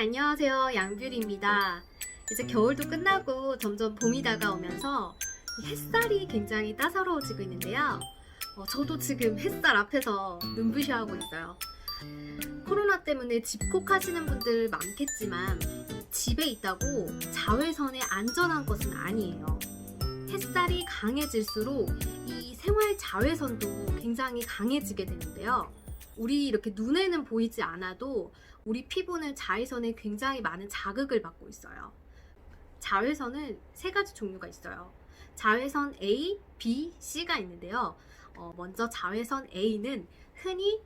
안녕하세요. 양뷰리입니다. 이제 겨울도 끝나고 점점 봄이 다가오면서 이 햇살이 굉장히 따사로워지고 있는데요. 어, 저도 지금 햇살 앞에서 눈부셔하고 있어요. 코로나 때문에 집콕 하시는 분들 많겠지만 집에 있다고 자외선에 안전한 것은 아니에요. 햇살이 강해질수록 이 생활 자외선도 굉장히 강해지게 되는데요. 우리 이렇게 눈에는 보이지 않아도 우리 피부는 자외선에 굉장히 많은 자극을 받고 있어요. 자외선은 세 가지 종류가 있어요. 자외선 A, B, C가 있는데요. 어, 먼저 자외선 A는 흔히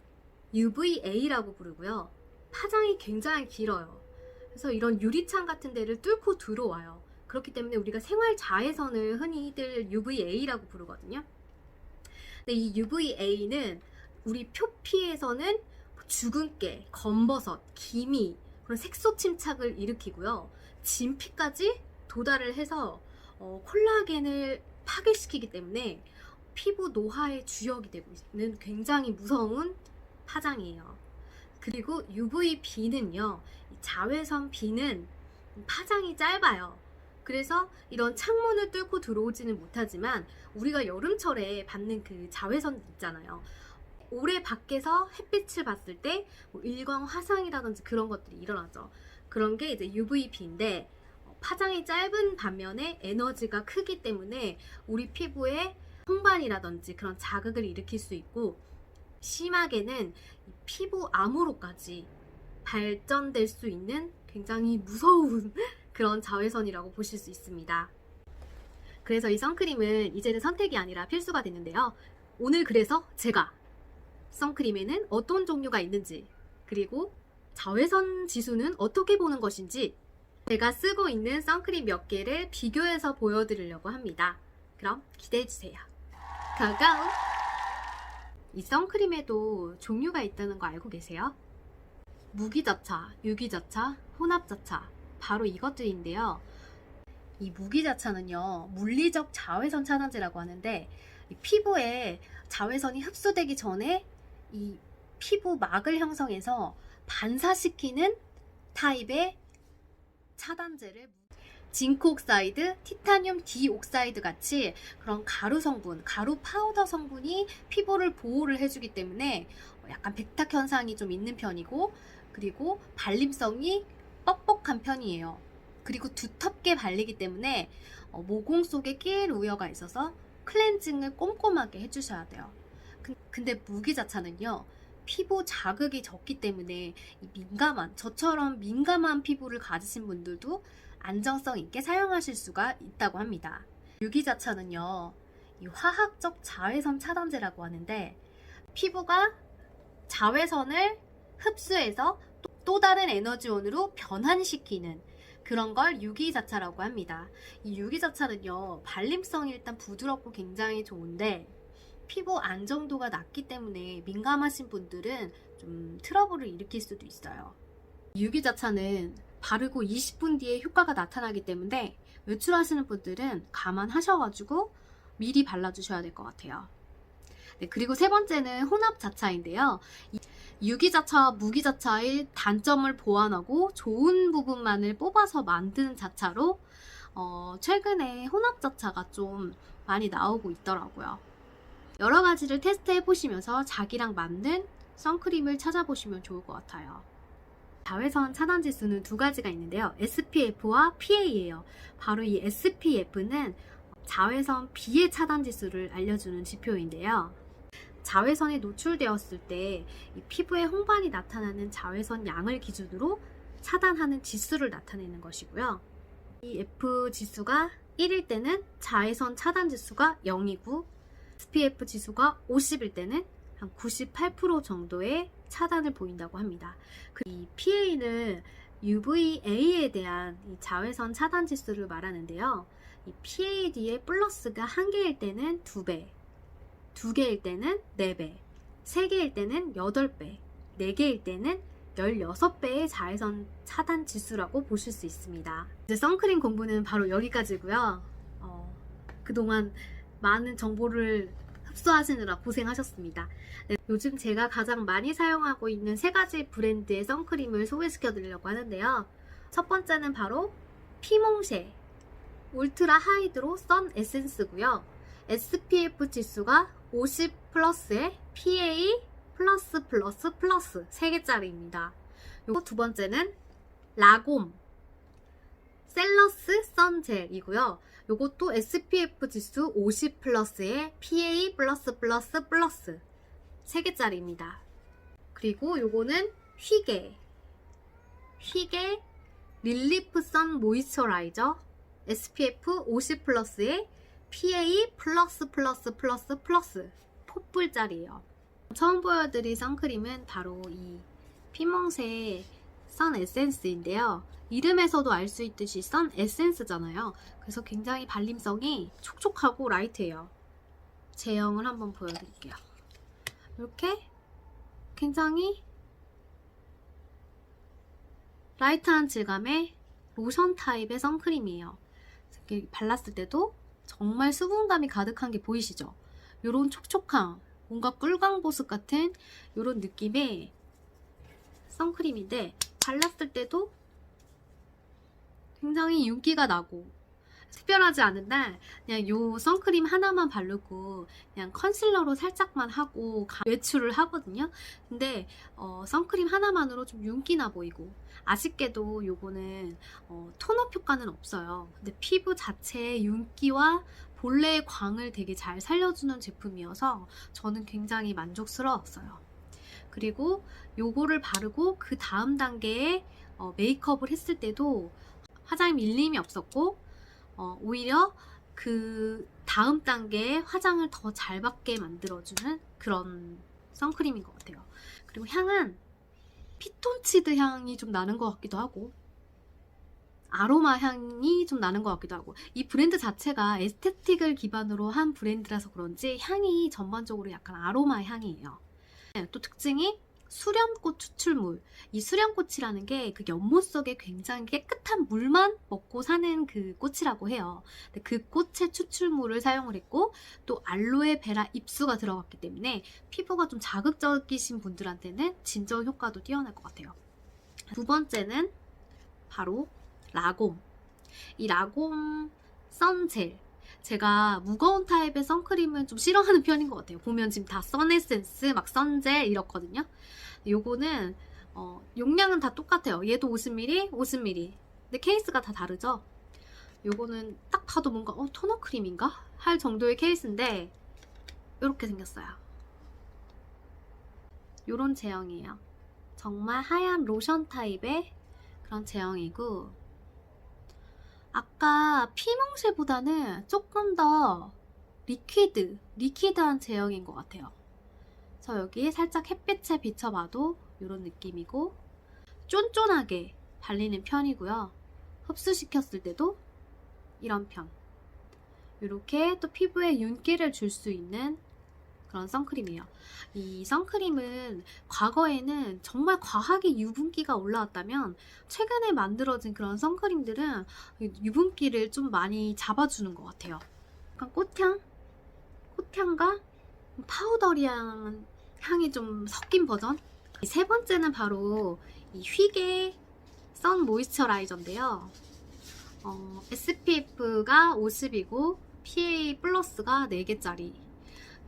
UVA라고 부르고요. 파장이 굉장히 길어요. 그래서 이런 유리창 같은 데를 뚫고 들어와요. 그렇기 때문에 우리가 생활 자외선을 흔히들 UVA라고 부르거든요. 근데 이 UVA는 우리 표피에서는 주근깨, 검버섯, 기미, 그런 색소 침착을 일으키고요. 진피까지 도달을 해서 어, 콜라겐을 파괴시키기 때문에 피부 노화의 주역이 되고 있는 굉장히 무서운 파장이에요. 그리고 UVB는요, 자외선 B는 파장이 짧아요. 그래서 이런 창문을 뚫고 들어오지는 못하지만 우리가 여름철에 받는 그 자외선 있잖아요. 오래 밖에서 햇빛을 봤을 때 뭐 일광 화상이라든지 그런 것들이 일어나죠. 그런 게 이제 UVB인데 어, 파장이 짧은 반면에 에너지가 크기 때문에 우리 피부에 홍반이라든지 그런 자극을 일으킬 수 있고 심하게는 이 피부 암으로까지 발전될 수 있는 굉장히 무서운 그런 자외선이라고 보실 수 있습니다. 그래서 이 선크림은 이제는 선택이 아니라 필수가 됐는데요. 오늘 그래서 제가 선크림에는 어떤 종류가 있는지 그리고 자외선 지수는 어떻게 보는 것인지 제가 쓰고 있는 선크림 몇 개를 비교해서 보여드리려고 합니다. 그럼 기대해주세요. 가가우! 이 선크림에도 종류가 있다는 거 알고 계세요? 무기자차, 유기자차, 혼합자차 바로 이것들인데요. 이 무기자차는요 물리적 자외선 차단제라고 하는데 이 피부에 자외선이 흡수되기 전에 이 피부 막을 형성해서 반사시키는 타입의 차단제를 징크옥사이드, 티타늄 디옥사이드 같이 그런 가루 성분, 가루 파우더 성분이 피부를 보호를 해주기 때문에 약간 백탁 현상이 좀 있는 편이고 그리고 발림성이 뻑뻑한 편이에요. 그리고 두텁게 발리기 때문에 어, 모공 속에 끼일 우려가 있어서 클렌징을 꼼꼼하게 해주셔야 돼요. 그- 근데 무기자차는요. 피부 자극이 적기 때문에 이 민감한 저처럼 민감한 피부를 가지신 분들도 안정성 있게 사용하실 수가 있다고 합니다. 유기자차는요. 이 화학적 자외선 차단제라고 하는데 피부가 자외선을 흡수해서 또- 또 다른 에너지원으로 변환시키는 그런 걸 유기자차라고 합니다. 이 유기자차는요, 발림성이 일단 부드럽고 굉장히 좋은데, 피부 안정도가 낮기 때문에 민감하신 분들은 좀 트러블을 일으킬 수도 있어요. 유기자차는 바르고 20분 뒤에 효과가 나타나기 때문에 외출하시는 분들은 감안하셔가지고 미리 발라주셔야 될 것 같아요. 네, 그리고 세 번째는 혼합자차인데요. 이 유기자차와 무기자차의 단점을 보완하고 좋은 부분만을 뽑아서 만든 자차로 어, 최근에 혼합자차가 좀 많이 나오고 있더라고요. 여러 가지를 테스트해 보시면서 자기랑 맞는 선크림을 찾아보시면 좋을 것 같아요. 자외선 차단 지수는 두 가지가 있는데요. SPF와 PA예요. 바로 이 SPF는 자외선 B의 차단 지수를 알려주는 지표인데요. 자외선에 노출되었을 때이 피부에 홍반이 나타나는 자외선 양을 기준으로 차단하는 지수를 나타내는 것이고요. 이 F 지수가 1일 때는 자외선 차단 지수가 0이고 SPF 지수가 50일 때는 한 98% 정도의 차단을 보인다고 합니다. 그이 PA는 UVA에 대한 이 자외선 차단 지수를 말하는데요. 이 PAD의 플러스가 한 개일 때는 2배, 두 개일 때는 4배, 세 개일 때는 8배, 네 개일 때는 16배의 자외선 차단 지수라고 보실 수 있습니다. 이제 선크림 공부는 바로 여기까지고요. 어, 그동안 많은 정보를 흡수하시느라 고생하셨습니다. 네, 요즘 제가 가장 많이 사용하고 있는 세 가지 브랜드의 선크림을 소개시켜 드리려고 하는데요. 첫 번째는 바로 피몽쉐 울트라 하이드로 선 에센스고요. SPF 지수가 50 플러스에 PA 플러스 플러스 플러스 3개짜리입니다. 요거 두 번째는 라곰 셀러스 선젤이고요. 요것도 SPF 지수 50 플러스에 PA 플러스 플러스 플러스 3개짜리입니다. 그리고 요거는 휘게 휘게 릴리프 선 모이스처라이저 SPF 50 플러스에 PA 플러스 플러스 플러스 플러스 폭불짜리예요. 처음 보여드릴 선크림은 바로 이 피몽세 선 에센스인데요. 이름에서도 알 수 있듯이 선 에센스잖아요. 그래서 굉장히 발림성이 촉촉하고 라이트해요. 제형을 한번 보여드릴게요. 이렇게 굉장히 라이트한 질감의 로션 타입의 선크림이에요. 이렇게 발랐을 때도 정말 수분감이 가득한 게 보이시죠? 이런 촉촉함, 뭔가 꿀광보습 같은 이런 느낌의 선크림인데 발랐을 때도 굉장히 윤기가 나고 특별하지 않은 날 그냥 요 선크림 하나만 바르고 그냥 컨실러로 살짝만 하고 가- 외출을 하거든요. 근데 어, 선크림 하나만으로 좀 윤기나 보이고 아쉽게도 요거는 어, 톤업 효과는 없어요. 근데 피부 자체의 윤기와 본래의 광을 되게 잘 살려주는 제품이어서 저는 굉장히 만족스러웠어요. 그리고 요거를 바르고 그 다음 단계에 어, 메이크업을 했을 때도 화장이 밀림이 없었고 어, 오히려 그 다음 단계에 화장을 더 잘 받게 만들어주는 그런 선크림인 것 같아요. 그리고 향은 피톤치드 향이 좀 나는 것 같기도 하고 아로마 향이 좀 나는 것 같기도 하고 이 브랜드 자체가 에스테틱을 기반으로 한 브랜드라서 그런지 향이 전반적으로 약간 아로마 향이에요. 네, 또 특징이 수렴꽃 추출물. 이 수렴꽃이라는 게 그 연못 속에 굉장히 깨끗한 물만 먹고 사는 그 꽃이라고 해요. 그 꽃의 추출물을 사용을 했고 또 알로에 베라 잎수가 들어갔기 때문에 피부가 좀 자극적이신 분들한테는 진정 효과도 뛰어날 것 같아요. 두 번째는 바로 라곰. 이 라곰 선젤. 제가 무거운 타입의 선크림은 좀 싫어하는 편인 것 같아요. 보면 지금 다 선에센스, 막 선젤 이렇거든요. 요거는 어, 용량은 다 똑같아요. 얘도 50ml, 50ml. 근데 케이스가 다 다르죠. 요거는 딱 봐도 뭔가 어 토너 크림인가 할 정도의 케이스인데 이렇게 생겼어요. 요런 제형이에요. 정말 하얀 로션 타입의 그런 제형이고 아까 피몽쉐보다는 조금 더 리퀴드, 리퀴드한 제형인 것 같아요. 저 여기 살짝 햇빛에 비춰봐도 이런 느낌이고 쫀쫀하게 발리는 편이고요. 흡수시켰을 때도 이런 편. 이렇게 또 피부에 윤기를 줄 수 있는 그런 선크림이에요. 이 선크림은 과거에는 정말 과하게 유분기가 올라왔다면 최근에 만들어진 그런 선크림들은 유분기를 좀 많이 잡아주는 것 같아요. 약간 꽃향? 꽃향과 파우더리한 향이 좀 섞인 버전? 이세 번째는 바로 이 휘게 선 모이스처라이저인데요. 어, SPF가 50이고 PA 플러스가 4개짜리.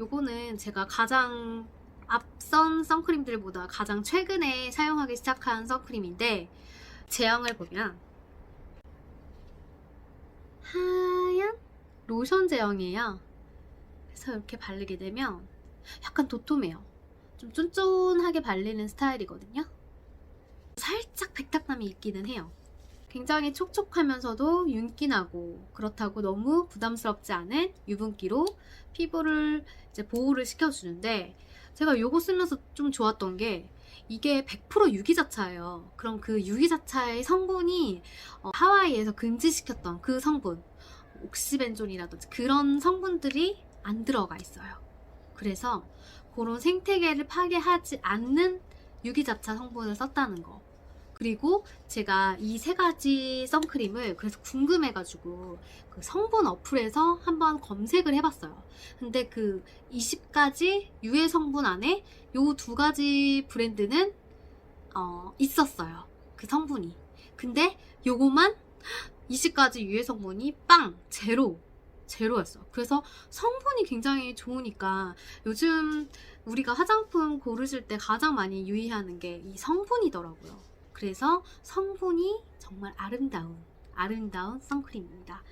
요거는 제가 가장 앞선 선크림들보다 가장 최근에 사용하기 시작한 선크림인데 제형을 보면 하얀 로션 제형이에요. 그래서 이렇게 바르게 되면 약간 도톰해요. 좀 쫀쫀하게 발리는 스타일이거든요. 살짝 백탁감이 있기는 해요. 굉장히 촉촉하면서도 윤기나고 그렇다고 너무 부담스럽지 않은 유분기로 피부를 이제 보호를 시켜주는데 제가 요거 쓰면서 좀 좋았던 게 이게 100% 유기자차예요. 그럼 그 유기자차의 성분이 어, 하와이에서 금지시켰던 그 성분, 옥시벤존이라든지 그런 성분들이 안 들어가 있어요. 그래서 그런 생태계를 파괴하지 않는 유기자차 성분을 썼다는 거. 그리고 제가 이 세 가지 선크림을 그래서 궁금해가지고 그 성분 어플에서 한번 검색을 해봤어요. 근데 그 20가지 유해 성분 안에 요 두 가지 브랜드는 어, 있었어요. 그 성분이. 근데 요거만 20가지 유해 성분이 빵 제로 제로였어. 그래서 성분이 굉장히 좋으니까 요즘 우리가 화장품 고르실 때 가장 많이 유의하는 게 이 성분이더라고요. 그래서 성분이 정말 아름다운 아름다운 선크림입니다.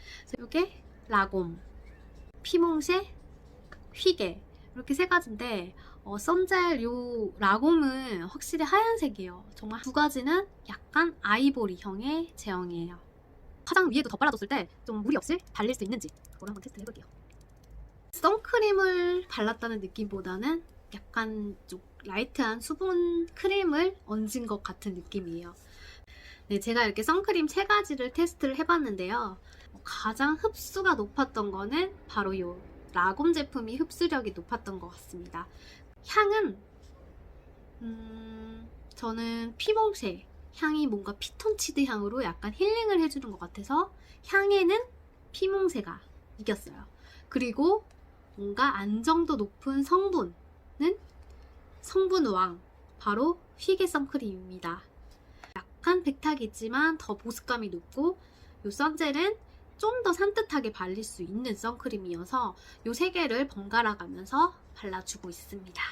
이게 라곰, 피몽쉐, 휘게 이렇게 세 가지인데 어, 썬젤 요 라곰은 확실히 하얀색이에요. 정말 두 가지는 약간 아이보리형의 제형이에요. 화장 위에도 더 발라줬을 때 좀 무리 없이 발릴 수 있는지 그걸 한번 테스트 해볼게요. 선크림을 발랐다는 느낌보다는 약간 좀 라이트한 수분 크림을 얹은 것 같은 느낌이에요. 네, 제가 이렇게 선크림 세 가지를 테스트를 해봤는데요. 가장 흡수가 높았던 거는 바로 이 라곰 제품이 흡수력이 높았던 것 같습니다. 향은 음, 저는 피몽쉐 향이 뭔가 피톤치드 향으로 약간 힐링을 해주는 것 같아서 향에는 피몽쉐가 이겼어요. 그리고 뭔가 안정도 높은 성분 은 성분 왕 바로 휘게 선크림입니다. 약간 백탁이지만 더 보습감이 높고 이 선젤은 좀 더 산뜻하게 발릴 수 있는 선크림이어서 이 세 개를 번갈아 가면서 발라주고 있습니다.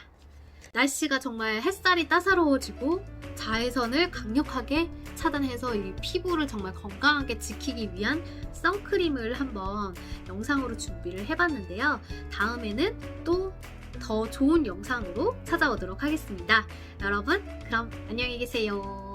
날씨가 정말 햇살이 따사로워지고 자외선을 강력하게 차단해서 이 피부를 정말 건강하게 지키기 위한 선크림을 한번 영상으로 준비를 해봤는데요. 다음에는 또 더 좋은 영상으로 찾아오도록 하겠습니다. 여러분, 그럼 안녕히 계세요.